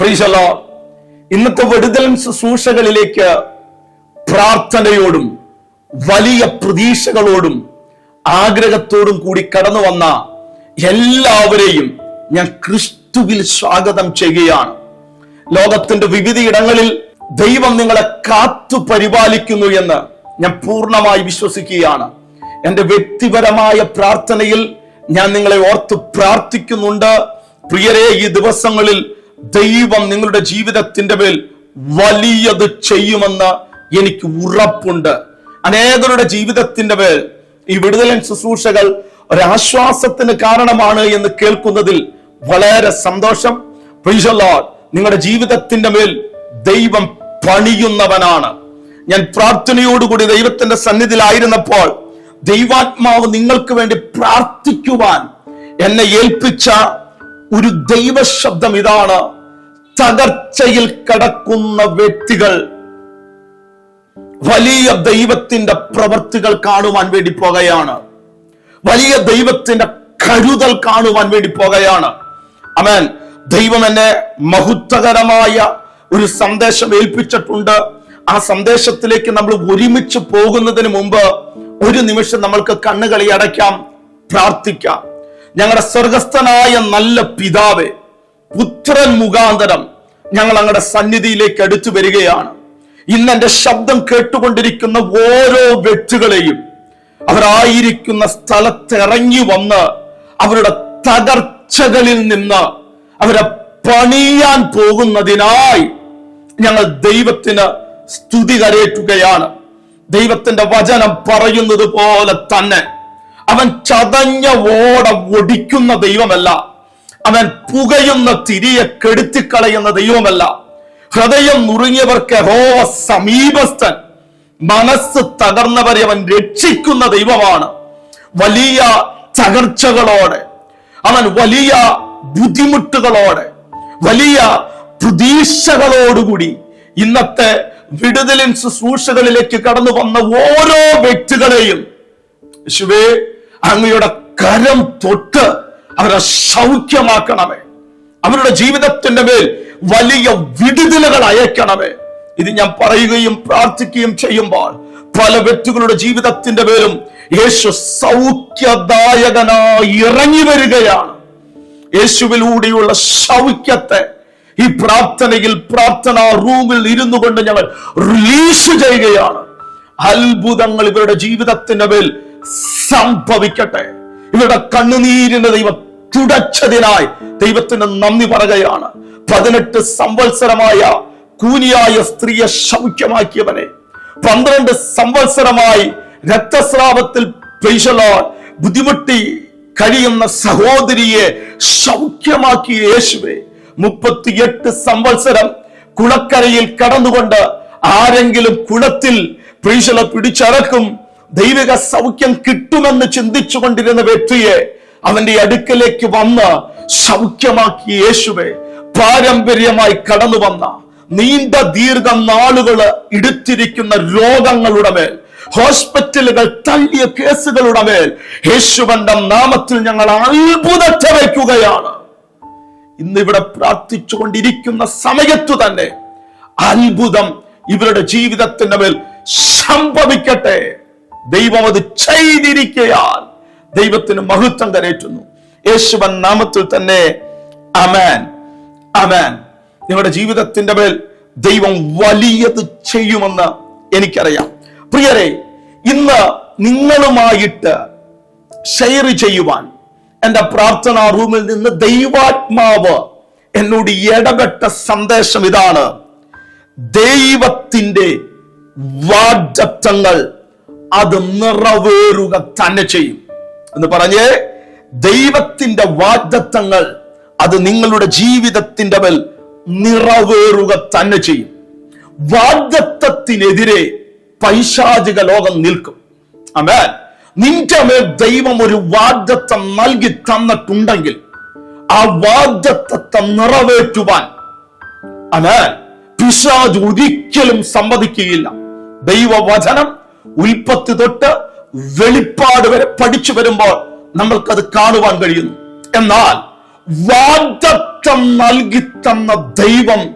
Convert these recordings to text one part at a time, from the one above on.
പ്രീശലോ ഇന്നത്തെ വിടുതൽ ശുശ്രൂഷകളിലേക്ക് പ്രാർത്ഥനയോടും വലിയ പ്രതീക്ഷകളോടും ആഗ്രഹത്തോടും കൂടി കടന്നു വന്ന എല്ലാവരെയും ഞാൻ ക്രിസ്തുവിൽ സ്വാഗതം ചെയ്യുകയാണ്. ലോകത്തിന്റെ വിവിധയിടങ്ങളിൽ ദൈവം നിങ്ങളെ കാത്തു പരിപാലിക്കുന്നു എന്ന് ഞാൻ പൂർണമായി വിശ്വസിക്കുകയാണ്. എന്റെ വ്യക്തിപരമായ പ്രാർത്ഥനയിൽ ഞാൻ നിങ്ങളെ ഓർത്ത് പ്രാർത്ഥിക്കുന്നുണ്ട്. പ്രിയരെ ഈ ദിവസങ്ങളിൽ ദൈവം നിങ്ങളുടെ ജീവിതത്തിന്റെ മേൽ വലിയത് ചെയ്യുമെന്ന് എനിക്ക് ഉറപ്പുണ്ട്. അനേകരുടെ ജീവിതത്തിന്റെ മേൽ ഈ വിടുതലൻ ശുശ്രൂഷകൾ ഒരാശ്വാസത്തിന് കാരണമാണ് എന്ന് കേൾക്കുന്നതിൽ വളരെ സന്തോഷം. നിങ്ങളുടെ ജീവിതത്തിന്റെ മേൽ ദൈവം പണിയുന്നവനാണ്. ഞാൻ പ്രാർത്ഥനയോടുകൂടി ദൈവത്തിന്റെ സന്നിധിയിലായിരുന്നപ്പോൾ ദൈവാത്മാവ് നിങ്ങൾക്ക് വേണ്ടി പ്രാർത്ഥിക്കുവാൻ എന്നെ ഏൽപ്പിച്ച ഒരു ദൈവശബ്ദം ഇതാണ്. തകർച്ചയിൽ കടക്കുന്ന വ്യക്തികൾ വലിയ ദൈവത്തിന്റെ പ്രവർത്തികൾ കാണുവാൻ വേണ്ടി പോകുകയാണ്. വലിയ ദൈവത്തിന്റെ കരുതൽ കാണുവാൻ വേണ്ടി പോകുകയാണ്. അമേൻ ദൈവം എന്നെ മഹത്വകരമായ ഒരു സന്ദേശം ഏൽപ്പിച്ചിട്ടുണ്ട്. ആ സന്ദേശത്തിലേക്ക് നമ്മൾ ഒരുമിച്ച് പോകുന്നതിന് മുമ്പ് ഒരു നിമിഷം നമ്മൾക്ക് കണ്ണുകളി അടയ്ക്കാം പ്രാർത്ഥിക്കാം. ഞങ്ങളുടെ സ്വർഗസ്ഥനായ നല്ല പിതാവേ പുത്രൻ മുഖാന്തരം ഞങ്ങൾ അങ്ങയുടെ സന്നിധിയിലേക്ക് അടുത്തു വരികയാണ്. ഇന്ന് എന്റെ ശബ്ദം കേട്ടുകൊണ്ടിരിക്കുന്ന ഓരോ വ്യക്തികളെയും അവരായിരിക്കുന്ന സ്ഥലത്ത് ഇറങ്ങി വന്ന് അവരുടെ തകർച്ചകളിൽ നിന്ന് അവരെ പണിയാൻ പോകുന്നതിനായി ഞങ്ങൾ ദൈവത്തിന് സ്തുതി കരയറ്റുകയാണ് ദൈവത്തിന്റെ വചനം പറയുന്നത് പോലെ തന്നെ അവൻ ചതഞ്ഞ ഓട ഒടിക്കുന്ന ദൈവമല്ല. അവൻ പുകയുന്ന തിരിയെ കെടുത്തിക്കളയുന്ന ദൈവമല്ല. ഹൃദയം നുറുങ്ങിയവർക്ക് ഹോവ സമീപസ്ഥൻ. മനസ്സ് തകർന്നവരെ അവൻ രക്ഷിക്കുന്ന ദൈവമാണ്. വലിയ തകർച്ചകളോടെ അവൻ വലിയ ബുദ്ധിമുട്ടുകളോടെ വലിയ പ്രതീക്ഷകളോടുകൂടി ഇന്നത്തെ വിടുതലിൻ ശുശ്രൂഷകളിലേക്ക് കടന്നു വന്ന ഓരോ വ്യക്തികളെയും. യേശുവേ അങ്ങയുടെ കരം തൊട്ട് അവരെ സൗഖ്യമാക്കണമേ. അവരുടെ ജീവിതത്തിന്റെ മേൽ വലിയ വിടുതലുകൾ അയക്കണമേ. ഇത് ഞാൻ പറയുകയും പ്രാർത്ഥിക്കുകയും ചെയ്യുമ്പോൾ പല വ്യക്തികളുടെ ജീവിതത്തിന്റെ പേരും യേശു സൗഖ്യദായകനായി ഇറങ്ങി വരികയാണ്. യേശുവിലൂടെയുള്ള സൗഖ്യത്തെ ഈ പ്രാർത്ഥനയിൽ പ്രാർത്ഥനാ റൂമിൽ ഇരുന്നു കൊണ്ട് ഞങ്ങൾ റിലീസ് ചെയ്യുകയാണ്. അത്ഭുതങ്ങൾ ഇവരുടെ ജീവിതത്തിന്റെ മേൽ സംഭവിക്കട്ടെ. ഇവരുടെ കണ്ണുനീരിന്റെ ദൈവം തുടച്ചതിനായി ദൈവത്തിന് നന്ദി പറയുകയാണ്. പതിനെട്ട് സംവത്സരമായ കൂനിയായ സ്ത്രീയെ ശൗഖ്യമാക്കിയവനെ പന്ത്രണ്ട് സംവത്സരമായി രക്തസ്രാവത്തിൽ ബുദ്ധിമുട്ടി കഴിയുന്ന സഹോദരിയെ സൗഖ്യമാക്കിയ യേശുവെ. മുപ്പത്തിയെട്ട് സംവത്സരം കുളക്കരയിൽ കടന്നുകൊണ്ട് ആരെങ്കിലും കുളത്തിൽ പ്രീശല പിടിച്ചടക്കും ദൈവിക സൗഖ്യം കിട്ടുമെന്ന് ചിന്തിച്ചു കൊണ്ടിരുന്ന വ്യക്തിയെ അവന്റെ അടുക്കലേക്ക് വന്ന് സൗഖ്യമാക്കി യേശുവെ പാരമ്പര്യമായി കടന്നു വന്ന നീണ്ട ദീർഘ നാളുകൾ ഇടുത്തിരിക്കുന്ന രോഗങ്ങളുടെ മേൽ ഹോസ്പിറ്റലുകൾ തള്ളിയ കേസുകളുടെ മേൽ യേശുവന്റെ നാമത്തിൽ ഞങ്ങൾ അത്ഭുതത്തെ വയ്ക്കുകയാണ്. ഇന്നിവിടെ പ്രാർത്ഥിച്ചുകൊണ്ടിരിക്കുന്ന സമയത്തു തന്നെ അത്ഭുതം ഇവരുടെ ജീവിതത്തിന്റെ മേൽ സംഭവിക്കട്ടെ. ദൈവം അത് ചെയ്തിരിക്കയാൽ ദൈവത്തിന് മഹത്വം കരയറ്റുന്നു. യേശുവൻ നാമത്തിൽ തന്നെ അമാൻ അമാൻ നിങ്ങളുടെ ജീവിതത്തിന്റെ മേൽ ദൈവം വലിയത് ചെയ്യുമെന്ന് എനിക്കറിയാം. പ്രിയരെ ഇന്ന് നിങ്ങളുമായിട്ട് ഷെയർ ചെയ്യുവാൻ എന്റെ പ്രാർത്ഥനാ റൂമിൽ നിന്ന് ദൈവാത്മാവ് എന്നോട് ഇടപെട്ട സന്ദേശം ഇതാണ്. ദൈവത്തിന്റെ വാഗ്ദത്തങ്ങൾ അത് നിറവേറുക തന്നെ ചെയ്യും. എന്ന് പറഞ്ഞേ ദൈവത്തിന്റെ വാഗ്ദത്തങ്ങൾ അത് നിങ്ങളുടെ ജീവിതത്തിന്റെ മേൽ നിറവേറുക തന്നെ ചെയ്യും. വാഗ്ദത്തത്തിനെതിരെ പൈശാചിക ലോകം നിൽക്കും. അമേൻ നിന്റെ മേൽ ദൈവം ഒരു വാഗ്ദത്തം നൽകി തന്നിട്ടുണ്ടെങ്കിൽ ആ വാഗ്ദത്തത്തെ നിറവേറ്റുവാൻ അമേൻ പിശാജ് ഒരിക്കലും സമ്മതിക്കുകയില്ല. ദൈവവചനം ഉൽപ്പത്തി തൊട്ട് വെളിപ്പാട് വരെ പഠിച്ചു വരുമ്പോൾ നമ്മൾക്കത് കാണുവാൻ കഴിയുന്നു. എന്നാൽ വാഗ്ദത്ത നൽകി തന്ന ദൈവം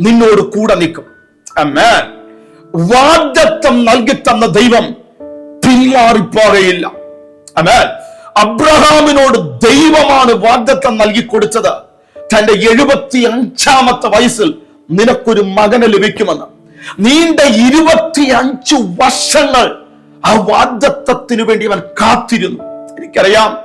നിന്നോട് കൂടെ നിൽക്കും. Amen. വാഗ്ദത്തം നൽകി തന്ന ദൈവം പിന്മാറിപ്പോകയില്ല. Amen. അബ്രഹാമിനോട് ദൈവമാണ് വാഗ്ദത്തം നൽകി കൊടുത്തത്. തന്റെ എഴുപത്തി അഞ്ചാമത്തെ വയസ്സിൽ നിനക്കൊരു മകനെ ലഭിക്കുമെന്ന്. നീണ്ട ഇരുപത്തി അഞ്ചു വർഷങ്ങൾ ആ വാഗ്ദത്തത്തിനു വേണ്ടി അവൻ കാത്തിരുന്നു. എനിക്കറിയാം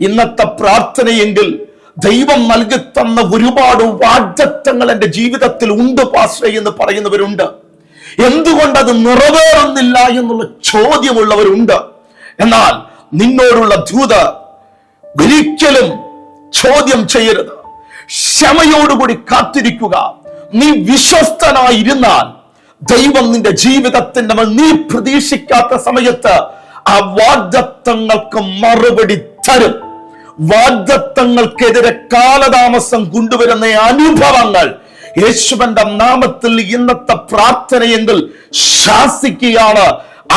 ഇന്നത്തെ പ്രാർത്ഥനയെങ്കിൽ ദൈവം നൽകി തന്ന ഒരുപാട് വാഗ്ദത്തങ്ങൾ എന്റെ ജീവിതത്തിൽ ഉണ്ട് പാസ്റ്റേ എന്ന് പറയുന്നവരുണ്ട്. എന്തുകൊണ്ട് അത് നിറവേറുന്നില്ല എന്നുള്ള ചോദ്യമുള്ളവരുണ്ട്. എന്നാൽ നിന്നോടുള്ള ധൂത ഒരിക്കലും ചോദ്യം ചെയ്യരുത്. ക്ഷമയോടുകൂടി കാത്തിരിക്കുക. നീ വിശ്വസ്തനായിരുന്നാൽ ദൈവം നിന്റെ ജീവിതത്തിന്റെ നീ പ്രതീക്ഷിക്കാത്ത സമയത്ത് ആ വാഗ്ദത്തങ്ങൾക്ക് മറുപടി തരും. വാഗ്ദത്തങ്ങൾക്കെതിരെ കാലതാമസം കൊണ്ടുവരുന്ന അനുഭവങ്ങൾ യേശുവന്റെ നാമത്തിൽ ഇന്നത്തെ പ്രാർത്ഥനയെങ്കിൽ ശാസിക്കുകയാണ്.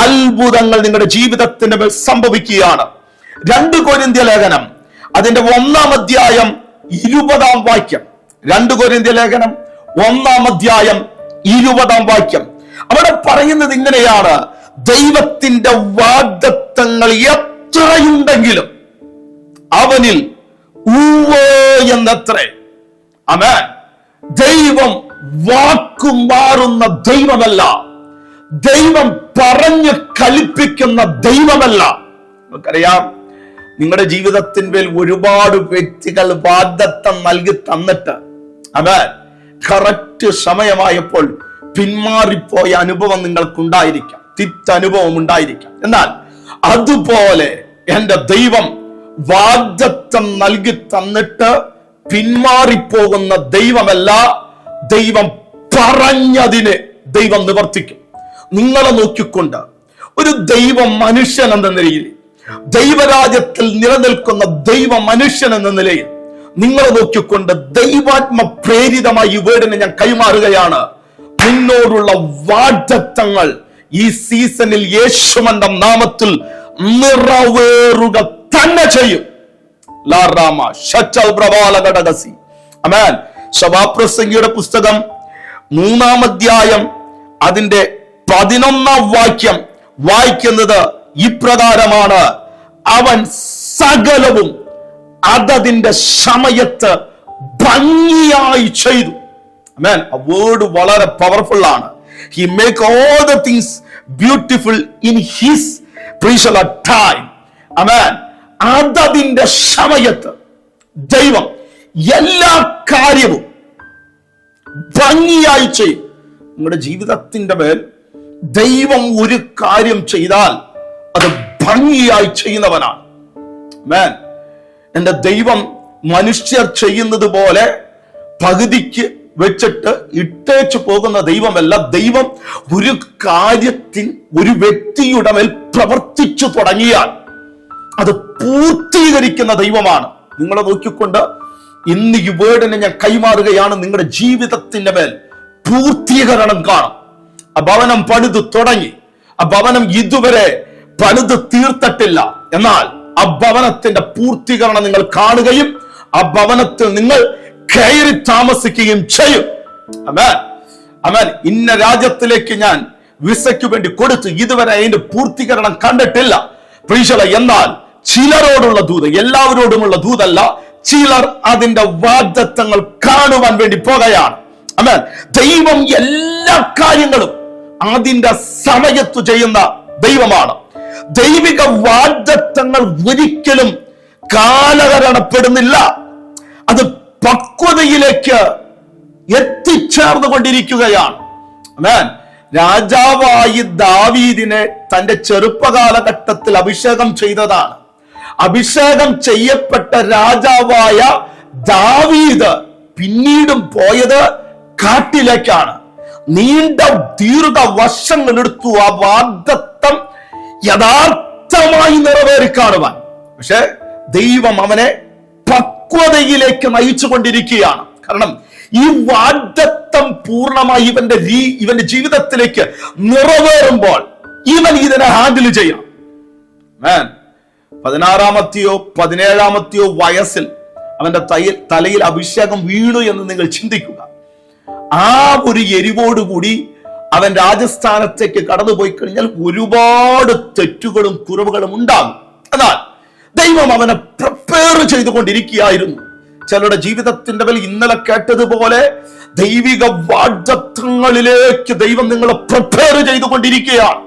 അത്ഭുതങ്ങൾ നിങ്ങളുടെ ജീവിതത്തിന് സംഭവിക്കുകയാണ്. രണ്ട് കോരിന്ത്യ ലേഖനം അതിന്റെ ഒന്നാം അധ്യായം ഇരുപതാം വാക്യം. രണ്ട് കോരിന്ത്യ ലേഖനം ഒന്നാം അധ്യായം ഇരുപതാം വാക്യം. അവിടെ പറയുന്നത് ഇങ്ങനെയാണ്. ദൈവത്തിന്റെ വാഗ്ദത്തങ്ങൾ എത്രയുണ്ടെങ്കിലും അവനിൽ എന്നത്രേ. അമേ ദൈവം വാക്കും മാറുന്ന ദൈവമല്ല. ദൈവം പറഞ്ഞു കളിപ്പിക്കുന്ന ദൈവമല്ല. നമുക്കറിയാം നിങ്ങളുടെ ജീവിതത്തിന്മേൽ ഒരുപാട് വ്യക്തികൾ വാഗ്ദത്തം നൽകി തന്നിട്ട്. അമേൻ കറക്റ്റ് സമയമായപ്പോൾ പിന്മാറിപ്പോയ അനുഭവം നിങ്ങൾക്കുണ്ടായിരിക്കാം. തിറ്റനുഭവം ഉണ്ടായിരിക്കാം. എന്നാൽ അതുപോലെ എന്റെ ദൈവം വാഗ്ദത്തം നൽകി തന്നിട്ട് പിന്മാറിപ്പോകുന്ന ദൈവമല്ല ദൈവം പറഞ്ഞതിനെ ദൈവം നിവർത്തിക്കും. നിങ്ങളെ നോക്കിക്കൊണ്ട് ഒരു ദൈവ മനുഷ്യൻ എന്ന നിലയിൽ ദൈവരാജ്യത്തിൽ നിലനിൽക്കുന്ന ദൈവ മനുഷ്യൻ എന്ന നിലയിൽ നിങ്ങളെ നോക്കിക്കൊണ്ട് ദൈവാത്മ പ്രേരിതമായി ഈ വേർഡിനെ ഞാൻ കൈമാറുകയാണ്. നിന്നോടുള്ള വാഗ്ദത്തങ്ങൾ ഈ സീസണിൽ യേശുവന്റെ നാമത്തിൽ നിറവേറുക തന്നെ ചെയ്യും. അമേൻ പുസ്തകം മൂന്നാം അധ്യായം അതിന്റെ പതിനൊന്നാം വാക്യം വായിക്കുന്നത് ഇപ്രകാരമാണ് അവൻ സകലവും അതതിന്റെ സമയത്ത് ഭംഗിയായി ചെയ്തു. ആ വേർഡ് വളരെ പവർഫുൾ ആണ്. He make all the things beautiful in his time അതതിന്റെ സമയത്ത് ദൈവം എല്ലാ കാര്യവും ഭംഗിയായി ചെയ്യും. നിങ്ങളുടെ ജീവിതത്തിന്റെ മേൽ ദൈവം ഒരു കാര്യം ചെയ്താൽ അത് ഭംഗിയായി ചെയ്യുന്നവനാണ്. മേൻ എന്റെ ദൈവം മനുഷ്യർ ചെയ്യുന്നത് പോലെ പകുതിക്ക് വെച്ചിട്ട് ഇട്ടേച്ചു പോകുന്ന ദൈവമല്ല. ദൈവം ഒരു കാര്യത്തിൽ ഒരു വ്യക്തിയുടെ മേൽ പ്രവർത്തിച്ചു തുടങ്ങിയാൽ അത് പൂർത്തീകരിക്കുന്ന ദൈവമാണ്. നിങ്ങളെ നോക്കിക്കൊണ്ട് ഇന്ന് ഈ വേർഡിനെ ഞാൻ കൈമാറുകയാണ്. നിങ്ങളുടെ ജീവിതത്തിന്റെ മേൽ പൂർത്തീകരണം കാണും. ആ ഭവനം പണിത് തുടങ്ങി. ആ ഭവനം ഇതുവരെ പണിത് തീർത്തിട്ടില്ല. എന്നാൽ ആ ഭവനത്തിന്റെ പൂർത്തീകരണം നിങ്ങൾ കാണുകയും ആ ഭവനത്തിൽ നിങ്ങൾ കയറി താമസിക്കുകയും ചെയ്യും. അമേൻ. അമേൻ. ഇന്ന രാജ്യത്തിലേക്ക് ഞാൻ വിസയ്ക്ക് വേണ്ടി കൊടുത്തു. ഇതുവരെ അതിന്റെ പൂർത്തീകരണം കണ്ടിട്ടില്ല. പ്രീശല എന്നാൽ ചിലരോടുള്ള ദൂത് എല്ലാവരോടുമുള്ള ദൂതല്ല ചിലർ അതിന്റെ വാഗ്ദത്തങ്ങൾ കാണുവാൻ വേണ്ടി പോകുകയാണ്. അമേൻ. ദൈവം എല്ലാ കാര്യങ്ങളും അതിന്റെ സമയത്ത് ചെയ്യുന്ന ദൈവമാണ്. ദൈവിക വാഗ്ദത്തങ്ങൾ ഒരിക്കലും കാലഹരണപ്പെടുന്നില്ല. അത് പക്വതയിലേക്ക് എത്തിച്ചേർന്നു കൊണ്ടിരിക്കുകയാണ് അമേൻ രാജാവായി ദാവീദിനെ തന്റെ ചെറുപ്പകാലഘട്ടത്തിൽ അഭിഷേകം ചെയ്തതാണ്. അഭിഷേകം ചെയ്യപ്പെട്ട രാജാവായ ദാവീദ് പിന്നീടും പോയത് കാട്ടിലേക്കാണ്. നീണ്ട ദീർഘ വർഷങ്ങളെടുത്തു ആ വാഗ്ദത്തം യഥാർത്ഥമായി നിറവേറി കാണുവാൻ പക്ഷെ ദൈവം അവനെ പക്വതയിലേക്ക് നയിച്ചു കൊണ്ടിരിക്കുകയാണ് കാരണം ഈ വാഗ്ദത്തം പൂർണമായി ഇവന്റെ രീ ഇവന്റെ ജീവിതത്തിലേക്ക് നിറവേറുമ്പോൾ ഇവൻ ഇതിനെ ഹാൻഡിൽ ചെയ്യാം പതിനാറാമത്തെയോ പതിനേഴാമത്തെയോ വയസ്സിൽ അവന്റെ തയ്യൽ തലയിൽ അഭിഷേകം വീണു എന്ന് നിങ്ങൾ ചിന്തിക്കുക. ആ ഒരു എരിവോടുകൂടി അവൻ രാജസ്ഥാനത്തേക്ക് കടന്നുപോയി കഴിഞ്ഞാൽ ഒരുപാട് തെറ്റുകളും കുറവുകളും ഉണ്ടാകും. എന്നാൽ ദൈവം അവനെ പ്രിപ്പയർ ചെയ്തുകൊണ്ടിരിക്കുകയായിരുന്നു. ചിലരുടെ ജീവിതത്തിന്റെ മേൽ ഇന്നലെ കേട്ടതുപോലെ ദൈവിക വാഗ്ദത്വങ്ങളിലേക്ക് ദൈവം നിങ്ങളെ പ്രിപ്പയർ ചെയ്തുകൊണ്ടിരിക്കുകയാണ്.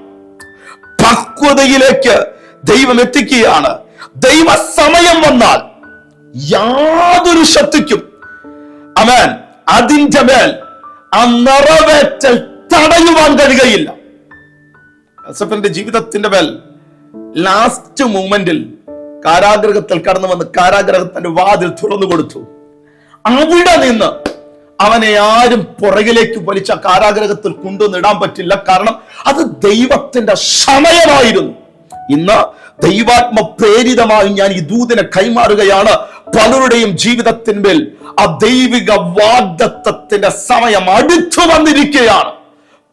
പക്വതയിലേക്ക് ദൈവം എത്തിക്കുകയാണ്. ദൈവ സമയം വന്നാൽ യാതൊരു ശക്തിക്കും അവൻ അതിന്റെ മേൽ ആ നിറവേറ്റൽ തടയുവാൻ കഴിയുകയില്ല. യോസഫിന്റെ ജീവിതത്തിന്റെ മേൽ ലാസ്റ്റ് മൂമെന്റിൽ കാരാഗ്രഹത്തിൽ കടന്നു വന്ന് കാരാഗ്രഹത്തിന്റെ വാതിൽ തുറന്നു കൊടുത്തു. അവിടെ നിന്ന് അവനെ ആരും പുറകിലേക്ക് വലിച്ച കാരാഗ്രഹത്തിൽ കൊണ്ടുവന്നിടാൻ പറ്റില്ല. കാരണം അത് ദൈവത്തിന്റെ സമയമായിരുന്നു. ഇന്ന് ദൈവാത്മ പ്രേരിതമായി ഞാൻ ഈ ദൂതിനെ കൈമാറുകയാണ്. പലരുടെയും ജീവിതത്തിന്മേൽ ആ ദൈവിക വാഗ്ദത്വത്തിന്റെ സമയം അടുത്തു വന്നിരിക്കുകയാണ്.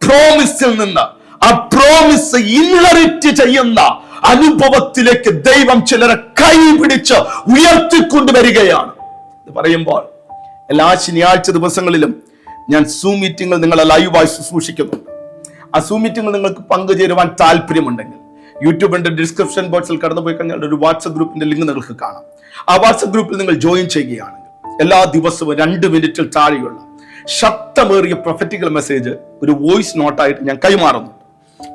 പ്രോമിസിൽ നിന്ന് ആ പ്രോമിസ് ഇൻഹറിറ്റ് ചെയ്യുന്ന അനുഭവത്തിലേക്ക് ദൈവം ചിലരെ കൈപിടിച്ച് ഉയർത്തിക്കൊണ്ടുവരികയാണ്. ഇത് പറയുമ്പോൾ എല്ലാ ശനിയാഴ്ച ദിവസങ്ങളിലും ഞാൻ സൂം മീറ്റിങ്ങൾ നിങ്ങളെ ലൈവായി ശുശ്രൂഷിക്കുന്നുണ്ട് ആ സൂം മീറ്റിംഗിൽ നിങ്ങൾക്ക് പങ്കുചേരുവാൻ താല്പര്യമുണ്ടെങ്കിൽ യൂട്യൂബിന്റെ ഡിസ്ക്രിപ്ഷൻ ബോക്സിൽ കടന്നു പോയി കഴിഞ്ഞാൽ ഒരു വാട്സപ്പ് ഗ്രൂപ്പിന്റെ ലിങ്ക് നിങ്ങൾക്ക് കാണാം. ആ വാട്സപ്പ് ഗ്രൂപ്പിൽ നിങ്ങൾ ജോയിൻ ചെയ്യുകയാണെങ്കിൽ എല്ലാ ദിവസവും രണ്ട് മിനിറ്റിൽ താഴെയുള്ള ശക്തമേറിയ പ്രൊഫറ്റിക്കൽ മെസ്സേജ് ഒരു വോയിസ് നോട്ടായിട്ട് ഞാൻ കൈമാറുന്നു.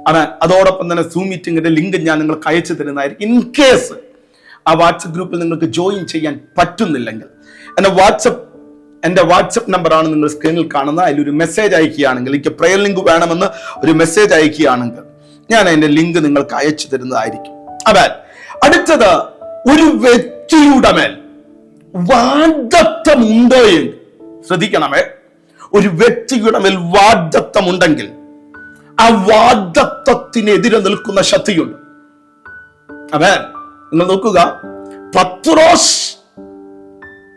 അത് അതോടൊപ്പം തന്നെ സൂം മീറ്റിംഗിന്റെ ലിങ്ക് ഞാൻ നിങ്ങൾക്ക് അയച്ചു തരുന്നതായിരിക്കും. ഇൻ കേസ് ആ വാട്സപ്പ് ഗ്രൂപ്പിൽ നിങ്ങൾക്ക് ജോയിൻ ചെയ്യാൻ പറ്റുന്നില്ലെങ്കിൽ. എന്റെ വാട്സപ്പ് എന്റെ വാട്സപ്പ് നമ്പറാണ് നിങ്ങൾ സ്ക്രീനിൽ കാണുന്നത്. അതിലൊരു മെസ്സേജ് അയക്കുകയാണെങ്കിൽ എനിക്ക് പ്രയർ ലിങ്ക് വേണമെന്ന് ഒരു മെസ്സേജ് അയക്കുകയാണെങ്കിൽ ഞാൻ അതിന്റെ ലിങ്ക് നിങ്ങൾക്ക് അയച്ചു തരുന്നതായിരിക്കും. അതെ അടുത്തത് ഒരു വ്യക്തിയുടെ മേൽ വാഗ്ദത്തമുണ്ടോ എന്ന് ശ്രദ്ധിക്കണമേ. ഒരു വ്യക്തിയുടെ മേൽ വാഗ്ദത്തമുണ്ടെങ്കിൽ ആ വാഗ്ദത്വത്തിനെതിരെ നിൽക്കുന്ന ശക്തിയുണ്ട് അവൻ നിങ്ങൾ നോക്കുക പത്രോസ്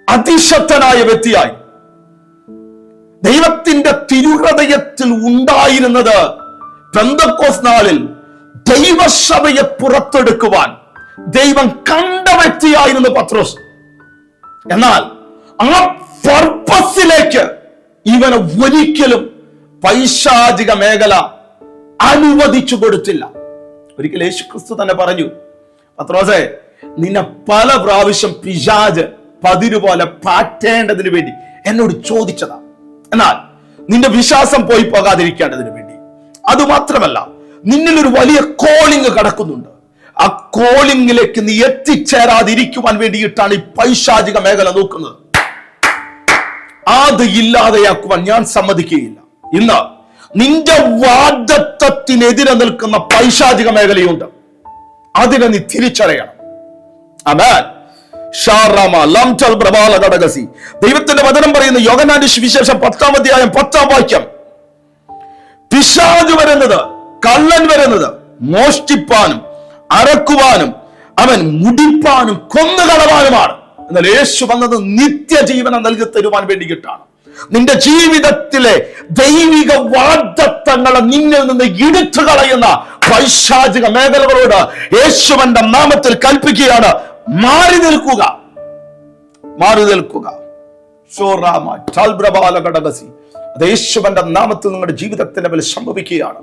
അതിശക്തനായ വ്യക്തിയായി. ദൈവത്തിന്റെ തിരുഹൃദയത്തിൽ ഉണ്ടായിരുന്നത് പെന്തക്കോസ് നാളിൽ ദൈവസഭയെ പുറത്തെടുക്കുവാൻ ദൈവം കണ്ട വ്യക്തിയായിരുന്നു പത്രോസ്. എന്നാൽ ആ പർപ്പസിലേക്ക് ഇവന് ഒരിക്കലും പൈശാചിക മേഖല അനുവദിച്ചു കൊടുത്തില്ല. ഒരിക്കൽ യേശുക്രിസ്തു തന്നെ പറഞ്ഞു പത്രോസേ നിന്നെ പല പ്രാവശ്യം പിശാജ് പതിരു പോലെ പാറ്റേണ്ടതിന് വേണ്ടി എന്നോട് ചോദിച്ചതാ. എന്നാൽ നിന്റെ വിശ്വാസം പോയി പോകാതിരിക്കേണ്ടതിന് വേണ്ടി. അതുമാത്രമല്ല നിന്നിൽ ഒരു വലിയ കോളിംഗ് കടക്കുന്നുണ്ട്. ആ കോളിംഗിലേക്ക് നീ എത്തിച്ചേരാതിരിക്കുവാൻ വേണ്ടിയിട്ടാണ് ഈ പൈശാചിക മേഖല നോക്കുന്നത്. അത് ഇല്ലാതെയാക്കുവാൻ ഞാൻ സമ്മതിക്കുകയില്ല. ഇന്ന് നിന്റെ വാദത്വത്തിനെതിരെ നിൽക്കുന്ന പൈശാചിക മേഖലയുണ്ട്. അതിനെ നീ തിരിച്ചറിയണം. അമേൻ ദൈവത്തിന്റെ വചനം പറയുന്ന യോഗനാന്റെ വിശേഷം പത്താം അധ്യായം പത്താം വാക്യം. പിശാജ് വരുന്നത് കള്ളൻ വരുന്നത് മോഷ്ടിപ്പാനും അറക്കുവാനും അവൻ മുടിപ്പാനും കൊന്നു കൊന്നുകളവാനുമാണ്. എന്നാൽ യേശു വന്നത് നിത്യജീവനം നൽകി തരുവാൻ വേണ്ടിയിട്ടാണ്. നിന്റെ ജീവിതത്തിലെ ദൈവിക വാഗ്ദത്തങ്ങളെ നിന്നിൽ നിന്ന് എടുത്തു കളയുന്ന പൈശാചിക മേഖലകളോട് യേശുവന്റെ നാമത്തിൽ കൽപ്പിക്കുകയാണ്. മാറി നിൽക്കുക. മാറി നിൽക്കുക. യേശുവന്റെ നാമത്തിൽ നിങ്ങളുടെ ജീവിതത്തിന്റെ മേൽ സംഭവിക്കുകയാണ്.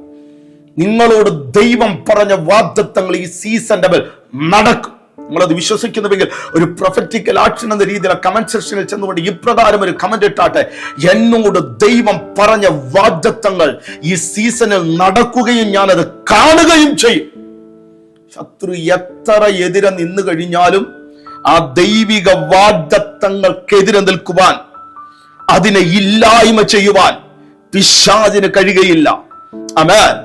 നിങ്ങളോട് ദൈവം പറഞ്ഞ വാഗ്ദത്തങ്ങൾ ഈ സീസന്റെ മേൽ നടക്കും. നിങ്ങളത് വിശ്വസിക്കുന്നുവെങ്കിൽ ഒരു പ്രൊഫറ്റിക്കൽ ആക്ഷൻ എന്ന രീതിയിൽ കമന്റ് സെക്ഷനിൽ ചെന്നുകൊണ്ട് ഇപ്രകാരം ഒരു കമന്റ് ഇട്ടാട്ടെ. എന്നോട് ദൈവം പറഞ്ഞ വാഗ്ദത്തങ്ങൾ ഈ സീസണിൽ നടക്കുകയും ഞാനത് കാണുകയും ചെയ്യും. ശത്രു എത്ര എതിരെ നിന്ന് കഴിഞ്ഞാലും ആ ദൈവിക വാഗ്ദത്തങ്ങൾക്കെതിരെ നിൽക്കുവാൻ അതിനെ ഇല്ലായ്മ ചെയ്യുവാൻ പിശാചിന് കഴിയുകയില്ല. അമേൻ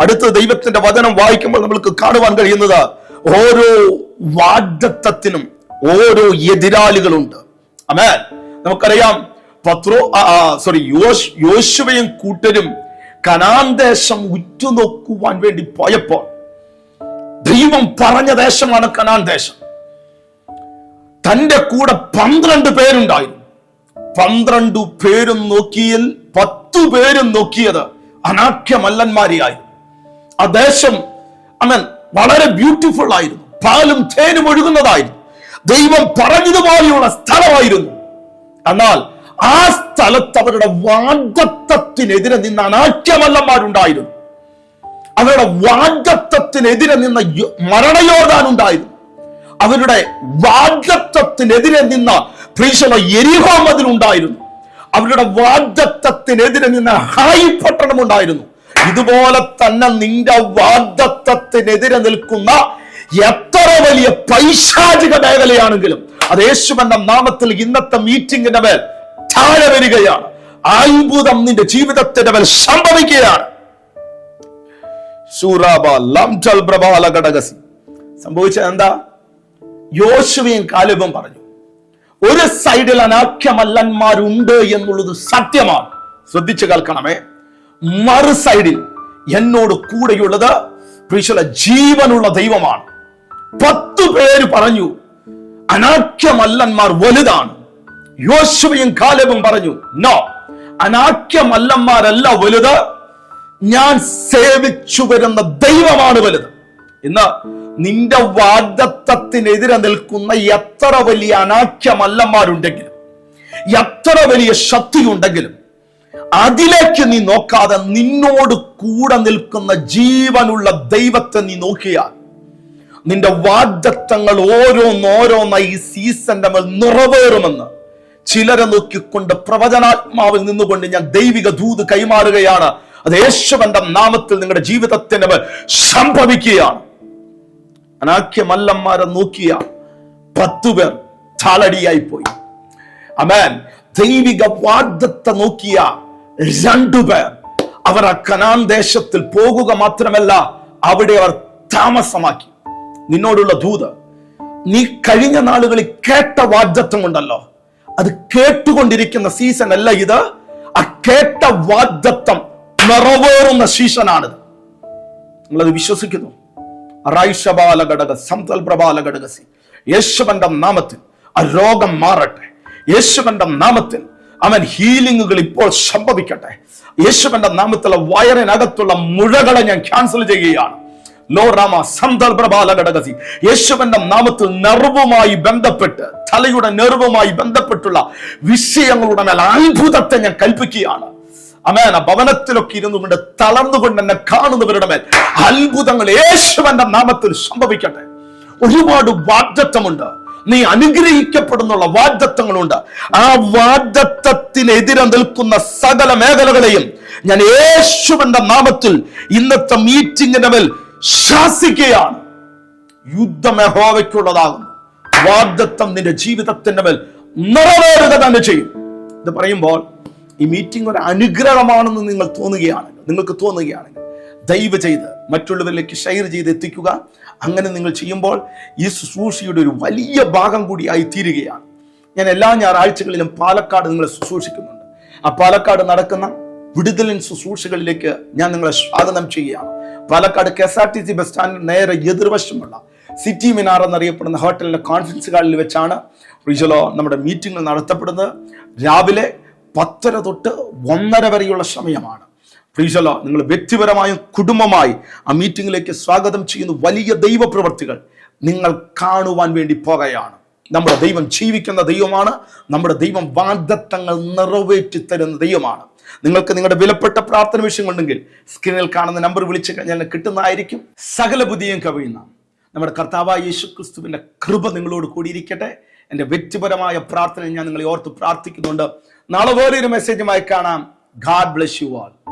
അടുത്ത ദൈവത്തിന്റെ വചനം വായിക്കുമ്പോൾ നമ്മൾക്ക് കാണുവാൻ കഴിയുന്നത് ഓരോ വാഗ്ദത്തത്തിനും ഓരോ എതിരാളികളുണ്ട്. അമേ നമുക്കറിയാം പത്രോ സോറി യോശ് യോശുവയും കൂട്ടരും കനാൻ ദേശം ഉറ്റുനോക്കുവാൻ വേണ്ടി പോയപ്പോൾ ദൈവം പറഞ്ഞ ദേശമാണ് കനാൻ ദേശം. തന്റെ കൂടെ പന്ത്രണ്ട് പേരുണ്ടായിരുന്നു. പന്ത്രണ്ട് പേരും നോക്കിയിൽ പത്തു പേരും നോക്കിയത് അനാഖ്യ ആ ദേശം അമൻ വളരെ ബ്യൂട്ടിഫുൾ ആയിരുന്നു. പാലും തേനും ഒഴുകുന്നതായിരുന്നു. ദൈവം പറഞ്ഞതുപോലെയുള്ള സ്ഥലമായിരുന്നു. എന്നാൽ ആ സ്ഥലത്ത് അവരുടെ വാഗ്ദത്വത്തിനെതിരെ നിന്ന അനാഖ്യമല്ലന്മാരുണ്ടായിരുന്നു അവരുടെ വാഗ്ദത്വത്തിനെതിരെ നിന്ന യോ- മരണയോധാനുണ്ടായിരുന്നു അവരുടെ വാഗ്ദത്വത്തിനെതിരെ നിന്ന പ്രീശല എരിഹോ മതിലുണ്ടായിരുന്നു അവരുടെ വാഗ്ദത്തത്തിനെതിരെ നിന്ന് ഹായി പട്ടണം ഉണ്ടായിരുന്നു. ഇതുപോലെ തന്നെ നിന്റെ വാഗ്ദത്തത്തിനെതിരെ നിൽക്കുന്ന എത്ര വലിയ പൈശാചിക മേഖലയാണെങ്കിലും അത് യേശുവന്റെ നാമത്തിൽ ഇന്നത്തെ മീറ്റിംഗിന്റെ മേൽ താഴെ വരികയാണ്. അത്ഭുതം നിന്റെ ജീവിതത്തിന്റെ മേൽ സംഭവിക്കുകയാണ്. സംഭവിച്ചത് എന്താ? യോശുവയും കാലവും പറഞ്ഞു. ഒരു സൈഡിൽ അനാഖ്യമല്ലന്മാരുണ്ട് എന്നുള്ളത് സത്യമാണ്. ശ്രദ്ധിച്ചു കേൾക്കണമേ. മറു സൈഡിൽ എന്നോട് കൂടെയുള്ളത് ജീവനുള്ള ദൈവമാണ്. പത്തു പേര് പറഞ്ഞു അനാഖ്യമല്ലന്മാർ വലുതാണ്. യോശുവയും കാലവും പറഞ്ഞു നോ അനാഖ്യമല്ലന്മാരല്ല വലുത്. ഞാൻ സേവിച്ചു വരുന്ന ദൈവമാണ് വലുത്. ഇന്ന് നിന്റെ വാഗ്ദത്വത്തിനെതിരെ നിൽക്കുന്ന എത്ര വലിയ അനാഖ്യമല്ലന്മാരുണ്ടെങ്കിലും എത്ര വലിയ ശക്തിയുണ്ടെങ്കിലും അതിലേക്ക് നീ നോക്കാതെ നിന്നോട് കൂടെ നിൽക്കുന്ന ജീവനുള്ള ദൈവത്തെ നീ നോക്കിയാൽ നിന്റെ വാഗ്ദത്തങ്ങൾ ഓരോന്നോരോന്നായി ഈ സീസന്റെ മേൽ നിറവേറുമെന്ന് ചിലരെ നോക്കിക്കൊണ്ട് പ്രവചനാത്മാവിൽ നിന്നുകൊണ്ട് ഞാൻ ദൈവിക ദൂത് കൈമാറുകയാണ്. അത് യേശുവന്റെ നാമത്തിൽ നിങ്ങളുടെ ജീവിതത്തിന്റെ മേൽ സംഭവിക്കുകയാണ്. അനാഖ്യമല്ലന്മാരെ നോക്കിയ പത്തു പേർ ചാളടിയായി പോയി അമേൻ. ദൈവിക വാഗ്ദത്തെ നോക്കിയ രണ്ടുപേർ അവർ ആ കനാൻ ദേശത്തിൽ പോകുക മാത്രമല്ല അവിടെ അവർ താമസമാക്കി. നിന്നോടുള്ള ദൂത് നീ കഴിഞ്ഞ നാളുകളിൽ കേട്ട വാഗ്ദത്വം ഉണ്ടല്ലോ അത് കേട്ടുകൊണ്ടിരിക്കുന്ന സീസൺ അല്ല ഇത്. ആ കേട്ട വാഗ്ദത്വം നിറവേറുന്ന സീസണാണിത് നിങ്ങളത് വിശ്വസിക്കുന്നു? യേശുവന്റെ നാമത്തിൽ ആ രോഗം മാറട്ടെ. യേശുവന്റെ നാമത്തിൽ അവൻ ഹീലിംഗുകൾ ഇപ്പോൾ സംഭവിക്കട്ടെ. യേശുവന്റെ നാമത്തിലുള്ള വയറിനകത്തുള്ള മുഴകളെ ഞാൻ ക്യാൻസൽ ചെയ്യുകയാണ്. ലോ രാമ സംതൽ പ്രബാല ഘടകസി യേശുവന്റെ നാമത്തിൽ നെർവുമായി ബന്ധപ്പെട്ട് തലയുടെ നെർവുമായി ബന്ധപ്പെട്ടുള്ള വിഷയങ്ങളുടെ മേൽ അത്ഭുതത്തെ ഞാൻ കൽപ്പിക്കുകയാണ്. അമേന ഭവനത്തിലൊക്കെ ഇരുന്നു കൊണ്ട് തളർന്നുകൊണ്ട് എന്നെ കാണുന്നവരുടെ മേൽ അത്ഭുതങ്ങൾ യേശുവന്റെ നാമത്തിൽ സംഭവിക്കട്ടെ. ഒരുപാട് വാഗ്ദത്വമുണ്ട് നീ അനുഗ്രഹിക്കപ്പെടുന്നുള്ള വാഗ്ദത്വങ്ങളുണ്ട് ആ വാഗ്ദത്വത്തിനെതിരെ നിൽക്കുന്ന സകല മേഖലകളെയും ഞാൻ യേശുവന്റെ നാമത്തിൽ ഇന്നത്തെ മീറ്റിംഗിന്റെ മേൽ ശാസിക്കുകയാണ്. യുദ്ധമേഹോവയ്ക്കുള്ളതാകുന്നു വാഗ്ദത്വം നിന്റെ ജീവിതത്തിന്റെ മേൽ നിറവേറുക തന്നെ ചെയ്യും. ഇത് പറയുമ്പോൾ ഈ മീറ്റിംഗ് ഒരു അനുഗ്രഹമാണെന്ന് നിങ്ങൾ തോന്നുകയാണെങ്കിൽ നിങ്ങൾക്ക് തോന്നുകയാണെങ്കിൽ ദയവ് ചെയ്ത് മറ്റുള്ളവരിലേക്ക് ഷെയർ ചെയ്ത് എത്തിക്കുക. അങ്ങനെ നിങ്ങൾ ചെയ്യുമ്പോൾ ഈ ശുശ്രൂഷയുടെ ഒരു വലിയ ഭാഗം കൂടിയായി തീരുകയാണ് ഞാൻ എല്ലാ ഞായറാഴ്ചകളിലും പാലക്കാട് നിങ്ങളെ ശുശ്രൂഷിക്കുന്നുണ്ട്. ആ പാലക്കാട് നടക്കുന്ന വിടുതലിൻ ശുശ്രൂഷകളിലേക്ക് ഞാൻ നിങ്ങളെ സ്വാഗതം ചെയ്യുകയാണ്. Palakkad K S R T C bus സ്റ്റാൻഡിന് നേരെ എതിർവശമുള്ള സിറ്റി മിനാർ എന്നറിയപ്പെടുന്ന ഹോട്ടലിലെ കോൺഫറൻസ് ഹാളിൽ വെച്ചാണ് റിജലോ നമ്മുടെ മീറ്റിംഗ് നടത്തപ്പെടുന്നത്. രാവിലെ പത്തര തൊട്ട് ഒന്നര വരെയുള്ള സമയമാണ്. പ്രീശലോ നിങ്ങൾ വ്യക്തിപരമായും കുടുംബമായി ആ മീറ്റിംഗിലേക്ക് സ്വാഗതം ചെയ്യുന്ന വലിയ ദൈവപ്രവർത്തികൾ നിങ്ങൾ കാണുവാൻ വേണ്ടി പോകുകയാണ്. നമ്മുടെ ദൈവം ജീവിക്കുന്ന ദൈവമാണ് നമ്മുടെ ദൈവം വാഗ്ദത്തങ്ങൾ നിറവേറ്റി തരുന്ന ദൈവമാണ്. നിങ്ങൾക്ക് നിങ്ങളുടെ വിലപ്പെട്ട പ്രാർത്ഥന വിഷയങ്ങളുണ്ടെങ്കിൽ സ്ക്രീനിൽ കാണുന്ന നമ്പർ വിളിച്ച് കഴിഞ്ഞാൽ കിട്ടുന്നതായിരിക്കും. സകല ബുദ്ധിയും കവിയുന്ന നമ്മുടെ കർത്താവായ യേശു ക്രിസ്തുവിന്റെ കൃപ നിങ്ങളോട് കൂടിയിരിക്കട്ടെ. എന്റെ വ്യക്തിപരമായ പ്രാർത്ഥന ഞാൻ നിങ്ങളെ ഓർത്ത് പ്രാർത്ഥിക്കുന്നുണ്ട്. നാളെ വേറൊരു മെസ്സേജുമായി കാണാം. God bless you all